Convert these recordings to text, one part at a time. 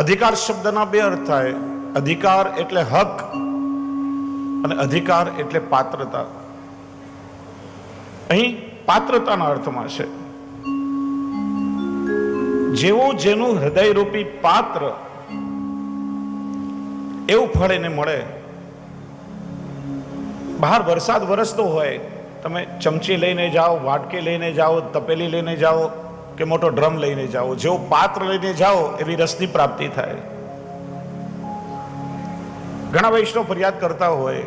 અધિકાર શબ્દના બે અર્થ થાય. અધિકાર એટલે હક અને અધિકાર એટલે પાત્રતા. અહીં પાત્રતાના અર્થમાં છે. જેવું જેનું હૃદયરૂપી પાત્ર એવું ફળ એને મળે. બહાર વરસાદ વરસતો હોય, તમે ચમચી લઈને જાઓ, વાટકી લઈને જાઓ, તપેલી લઈને જાઓ કે મોટો ડ્રમ લઈને જાઓ, જેવો પાત્ર લઈને જાઓ, એવી રસની પ્રાપ્તિ થાય. ઘણા વૈષ્ણવ ફરિયાદ કરતા હોય,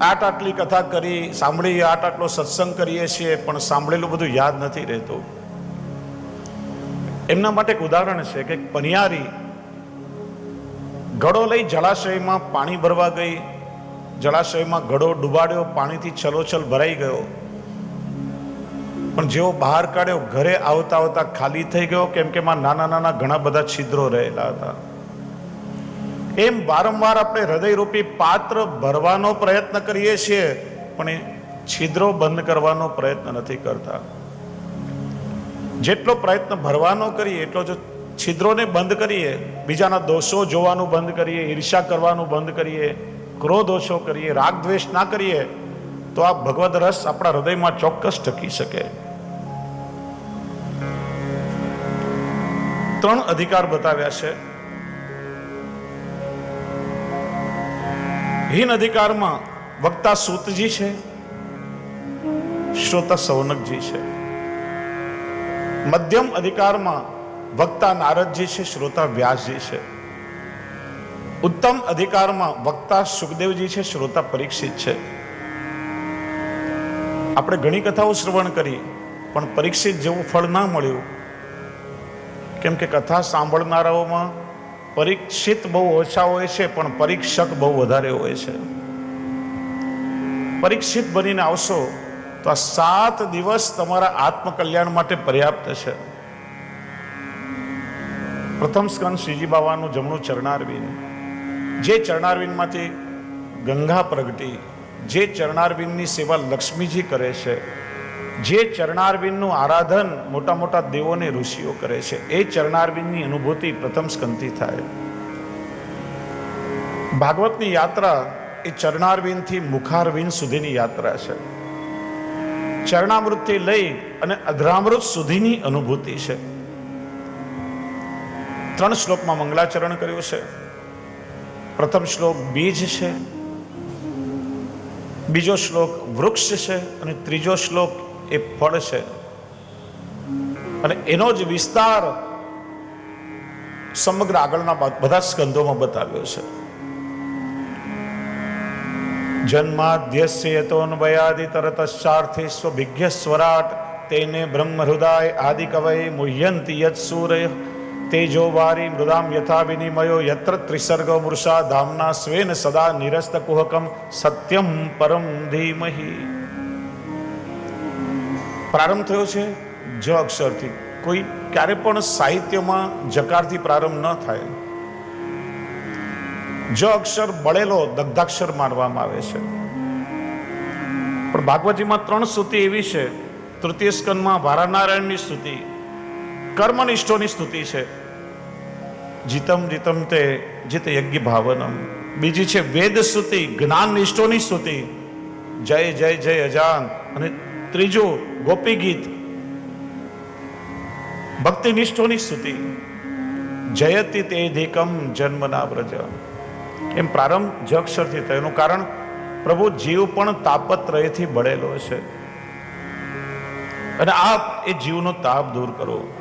આટ આટલી કથા કરી, સાંભળી, આટ આટલો સત્સંગ કરીએ છીએ, પણ સાંભળેલું બધું યાદ નથી રહેતું. એમના માટે એક ઉદાહરણ છે કે પનિયારી ઘડો લઈ જળાશયમાં પાણી ભરવા ગઈ, જળાશયમાં ઘડો ડૂબાડ્યો, પાણીથી છલોછલ ભરાઈ ગયો. પણ જેવો બહાર કાઢ્યો, ઘરે આવતા આવતા ખાલી થઈ ગયો, કેમ કે એમાં નાના નાના ઘણા બધા છિદ્રો રહેલા હતા. એમ વારંવાર આપણે હૃદયરૂપી પાત્ર ભરવાનો પ્રયત્ન કરીએ છીએ, પણ એ છિદ્રો બંધ કરવાનો પ્રયત્ન નથી કરતા. જેટલો પ્રયત્ન ભરવાનો કરીએ, એટલો જો છિદ્રોને બંધ કરીએ, બીજાના દોષો જોવાનું બંધ કરીએ ઈર્ષા કરવાનું બંધ કરીએ ક્રોધ ઓછો કરીએ રાગ દ્વેષ ના કરીએ, તો આ ભગવદ રસ આપણા હૃદયમાં ચોક્કસ ટકી શકે. ત્રણ અધિકાર બતાવ્યા છે. હીન અધિકારમાં વક્તા સૂતજી છે, શ્રોતા સૌનકજી છે. મધ્યમ અધિકારમાં વક્તા નારદજી છે, શ્રોતા વ્યાસજી છે. ઉત્તમ અધિકારમાં વક્તા સુખદેવજી છે, શ્રોતા પરીક્ષિત છે. આપણે ઘણી કથાઓ શ્રવણ કરી, પણ પરીક્ષિત જેવું ફળ ના મળ્યું. કેમ કે કથા સાંભળનારાઓમાં પરીક્ષિત બહુ ઓછા હોય છે, પણ પરીક્ષક બહુ વધારે હોય છે. પરીક્ષિત બનીને આવશો તો આ સાત દિવસ તમારા આત્મકલ્યાણ માટે પર્યાપ્ત છે. પ્રથમ સ્કંદ શ્રીજી બાવાનું જમણું ચરણારવિંદ. જે ચરણારવિંદમાંથી ગંગા પ્રગટી, જે ચરણારવિંદની સેવા લક્ષ્મીજી કરે છે જે ચરણારવિંદનું આરાધન મોટા મોટા દેવોને ઋષિઓ કરે છે, એ ચરણારવિંદની અનુભૂતિ પ્રથમ સ્કંતિ થાય. ભાગવતની યાત્રા એ ચરણારવિંદથી મુખારવિંદ સુધીની યાત્રા છે. ચરણામૃતથી લઈ અને અધરામૃત સુધીની અનુભૂતિ છે. ત્રણ શ્લોકમાં મંગલાચરણ કર્યું છે. પ્રથમ શ્લોક બીજ છે. બીજો શ્લોક વૃક્ષ છે અને ત્રીજો શ્લોક એ ફળ છે. અને એનો જ વિસ્તાર સમગ્ર આગળના બધા સ્કંધોમાં બતાવ્યો છે. જન્માદ્યસ્ય યતોન્વયાદિ તરતશ્ચાર્થે સ્વભિજ્ઞ સ્વરાટ તેને બ્રહ્મહૃદાય આદિ મુહ્યંતિ યત સૂર્ય મૃદામ યથા યત્ર ત્રિસર્ગ મૂર્ષા ધામના સ્વેન સદા નિરસ્ત કુહકમ સત્યમ પરમ ધીમહી. પ્રારંભ થયો છે જ અક્ષરથી. કોઈ ક્યારે પણ સાહિત્યમાં જકારથી પ્રારંભ ન થાય. જ અક્ષર બળેલો દગ્ધાક્ષર માનવામાં આવે છે. પણ ભાગવતીમાં ત્રણ સ્તુતિ એવી છે. તૃતીય સ્કંદમાં વારાનારાયણની સ્તુતિ, કર્મનિષ્ઠોની સ્તુતિ છે. જીતમ જીતમ તે જીત યજ્ઞ ભાવનમ. બીજી છે વેદ સ્તુતિ જ્ઞાન નિષ્ઠોની સ્તુતિ. જય જય જય અજાન. અને ત્રીજું ગોપી ગીત. ભક્તિ નિષ્ઠોની સ્તુતિ. જયતિ તે ધીકમ જન્મના વ્રજ. એમ પ્રારંભ જ અક્ષરથી થયો. એનું કારણ પ્રભુ જીવ પણ તાપત્રયથી બળેલો છે. અને આપ એ જીવનો તાપ દૂર કરો.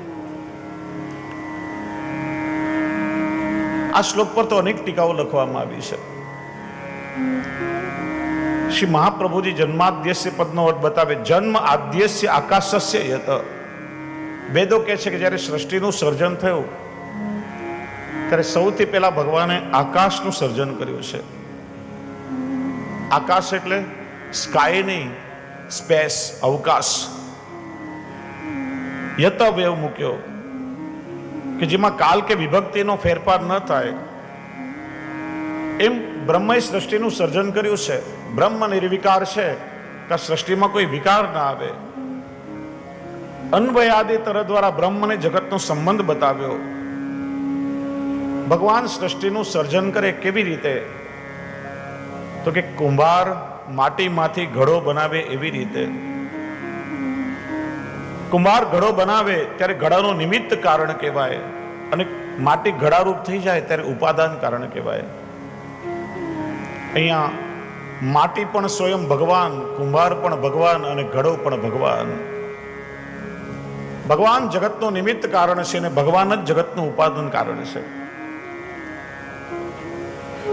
આ શ્લોક પર તો અનેક ટીકાઓ લખવામાં આવી છે. શ્રી મહાપ્રભુજી જન્માદ્યસ્ય પદનો અર્થ બતાવે. જન્મ આદ્યસ્ય આકાશસ્ય યત. વેદો કહે છે કે જ્યારે સૃષ્ટિનું સર્જન થયું, ત્યારે સૌથી પહેલા ભગવાને આકાશનું સર્જન કર્યું છે. આકાશ એટલે સ્કાય નહીં સ્પેસ અવકાશ. યત વેવ મૂક્યો કે જેમાં કાલ કે વિભક્તિનો ફેરફાર ન થાય. એમ બ્રહ્મએ સૃષ્ટિનું સર્જન કર્યું છે. બ્રહ્મ નિર્વિકાર છે કે સૃષ્ટિમાં કોઈ વિકાર ના આવે. અન્વયાદિ તર દ્વારા બ્રહ્મ અને જગતનો સંબંધ બતાવ્યો. ભગવાન સૃષ્ટિનું સર્જન કરે કેવી રીતે? તો કે કુંભાર માટીમાંથી ઘડો બનાવે એવી રીતે. કુંભાર ઘડો બનાવે ત્યારે ઘડાનું નિમિત્ત કારણ કહેવાય અને માટી ઘડારૂપ થઈ જાય ત્યારે ઉપાદાન કારણ કહેવાય. અહીંયા માટી પણ સ્વયં ભગવાન, કુંભાર પણ ભગવાન અને ઘડો પણ ભગવાન. ભગવાન જગતનું નિમિત્ત કારણ છે અને ભગવાન જ જગતનું ઉપાદન કારણ છે.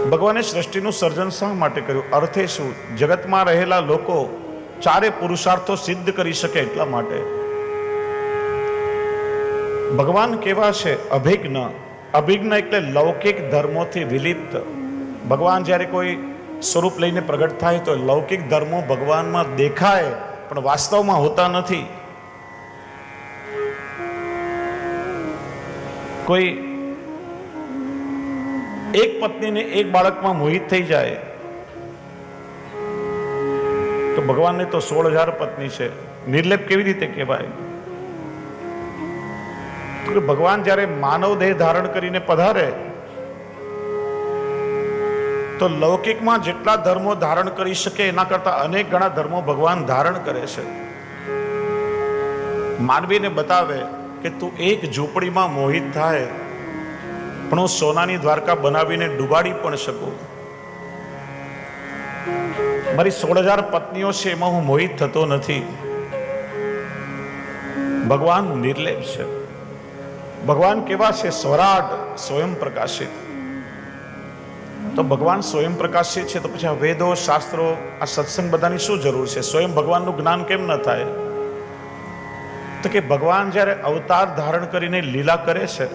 ભગવાને સૃષ્ટિનું સર્જન શા માટે કર્યું? અર્થે શું? જગતમાં રહેલા લોકો ચારે પુરુષાર્થો સિદ્ધ કરી શકે એટલા માટે. ભગવાન કેવા છે? અભિજ્ઞ અભિજ્ઞ એટલે લૌકિક ધર્મોથી વિલિપ્ત. ભગવાન જ્યારે કોઈ સ્વરૂપ લઈને પ્રગટ થાય તો લૌકિક ધર્મો ભગવાનમાં દેખાય, પણ વાસ્તવમાં હોતા નથી. કોઈ એક પત્નીને એક બાળકમાં મોહિત થઈ જાય, તો ભગવાનને તો સોળ હજાર પત્ની છે. નિર્લેપ કેવી રીતે કહેવાય? ભગવાન જ્યારે માનવ દેહ ધારણ કરીને પધારે તો લૌકિકમાં જેટલા ધર્મો ધારણ કરી શકે એના કરતા અનેક ગણા ધર્મો ભગવાન ધારણ કરે છે. માનવીને બતાવે કે તું એક ઝૂંપડીમાં મોહિત થાય, પણ હું સોનાની દ્વારકા બનાવીને ડુબાડી પણ શકું. મારી સોળ હજાર પત્નીઓ છે, એમાં હું મોહિત થતો નથી. ભગવાન નિર્લેપ છે. ભગવાન કેવા છે? સ્વરાટ, સ્વયં પ્રકાશિત. તો ભગવાન સ્વયં પ્રકાશિત છે તો પછી આ વેદો, શાસ્ત્રો, આ સત્સંગ બધાની શું જરૂર છે? સ્વયં ભગવાનનું જ્ઞાન કેમ ન થાય? તો કે ભગવાન જ્યારે અવતાર ધારણ કરીને લીલા કરે છે,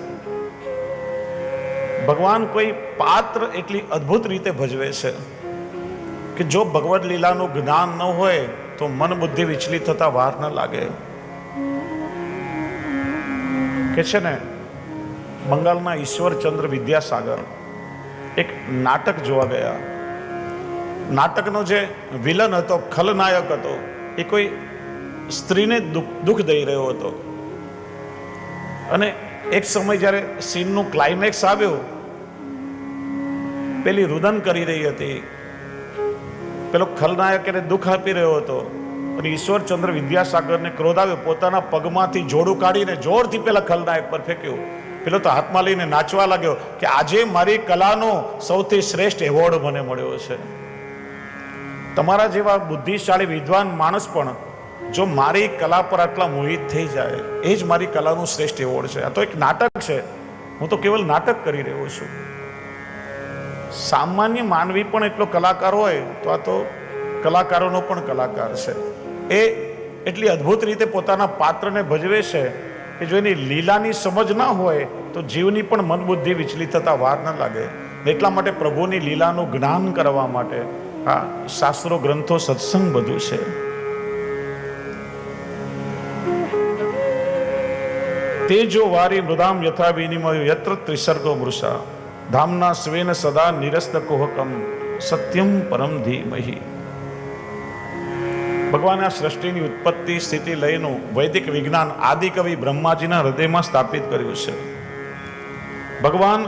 ભગવાન કોઈ પાત્ર એટલી અદ્ભુત રીતે ભજવે છે કે જો ભગવદ લીલાનું જ્ઞાન ન હોય તો મન બુદ્ધિ વિચલિત થતા વાર ન લાગે. કે છે ને, બંગાળના ઈશ્વરચંદ્ર વિદ્યાસાગર એક નાટક જોવા ગયા. નાટકનો જે વિલન હતો, ખલનાયક હતો, એ કોઈ સ્ત્રીને દુઃખ દઈ રહ્યો હતો. અને એક સમય જ્યારે સીનનું ક્લાઇમેક્સ આવ્યું, પેલી રુદન કરી રહી હતી. પેલો ખલનાયક એને દુઃખ આપી રહ્યો હતો અને ઈશ્વરચંદ્ર વિદ્યાસાગરને ક્રોધ આવ્યો પોતાના પગમાંથી જોડું કાઢીને જોરથી પેલા ખલનાયક પર ફેંક્યું. પેલો તો હાથમાં લઈને નાચવા લાગ્યો કે આજે મારી કલાનો સૌથી શ્રેષ્ઠ એવોર્ડ મને મળ્યો છે. તમારા જેવા બુદ્ધિશાળી, વિદ્વાન માણસ પણ જો મારી કલા પર આટલા મોહિત થઈ જાય, એ જ મારી કલાનું શ્રેષ્ઠ એવોર્ડ છે. આ તો એક નાટક છે. હું તો કેવલ નાટક કરી રહ્યો છું. સામાન્ય માનવી પણ એટલો કલાકાર હોય તો આ તો કલાકારોનો પણ કલાકાર છે. એ એટલી અદ્ભુત રીતે પોતાના પાત્રને ભજવે છે કે જો એની લીલાની સમજ ના હોય, તો જીવની પણ મન બુદ્ધિ વિચલિત થતા વાર ન લાગે. એટલા માટે પ્રભુની લીલાનું જ્ઞાન કરવા માટે આ શાસ્ત્રો ગ્રંથો સત્સંગ બધું છે. તેજો વારી મૃદામ યથા વિનિમય યત્ર ત્રિસર્ગો મૃષા. ધામના સ્વેન સદા નિરસ્ત કોહકમ. સત્યમ પરમ ધીમહી. ભગવાને આ સૃષ્ટિની ઉત્પત્તિ, સ્થિતિ લઈનું વૈદિક વિજ્ઞાન આદિકવિ બ્રહ્માજીના હૃદયમાં સ્થાપિત કર્યું છે. ભગવાન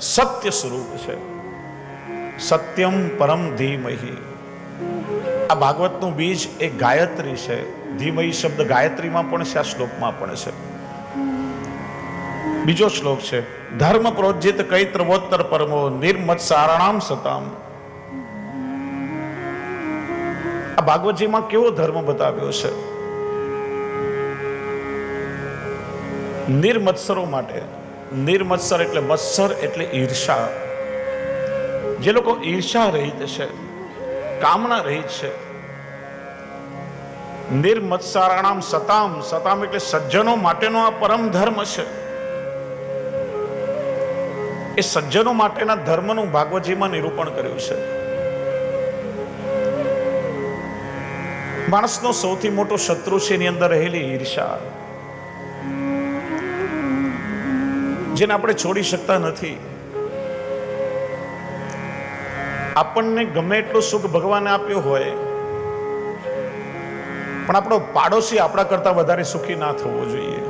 સત્ય સ્વરૂપ છે. સત્યમ પરમ ધીમહી. આ ભાગવતનું બીજ એ ગાયત્રી છે. ધીમહી શબ્દ ગાયત્રીમાં પણ છે, આ શ્લોકમાં પણ છે. બીજો શ્લોક છે, ધર્મ પ્રોજિત કૈત્રવોત્તર પરમો નિર્મત સારાણામ સતામ. આ ભાગવતજીમાં કેવો ધર્મ બતાવ્યો છે? નિર્મત્સરો માટે. નિર્મત્સર એટલે મત્સર એટલે ઈર્ષા. જે લોકો ઈર્ષા રહિત છે કામના રહિત છે, નિર્મત્સારાણામ સતામ. સતામ એટલે સજ્જનો માટેનો આ પરમ ધર્મ છે. એ સજ્જનો માટેના ધર્મનું ભાગવતજીમાં નિરૂપણ કર્યું છે. માણસનો સૌથી મોટો શત્રુ છે એની અંદર રહેલી ઈર્ષા. જેને આપણે છોડી શકતા નથી. આપણને ગમે એટલું સુખ ભગવાને આપ્યું હોય, પણ આપણો પાડોશી આપણા કરતા વધારે સુખી ના થવો જોઈએ.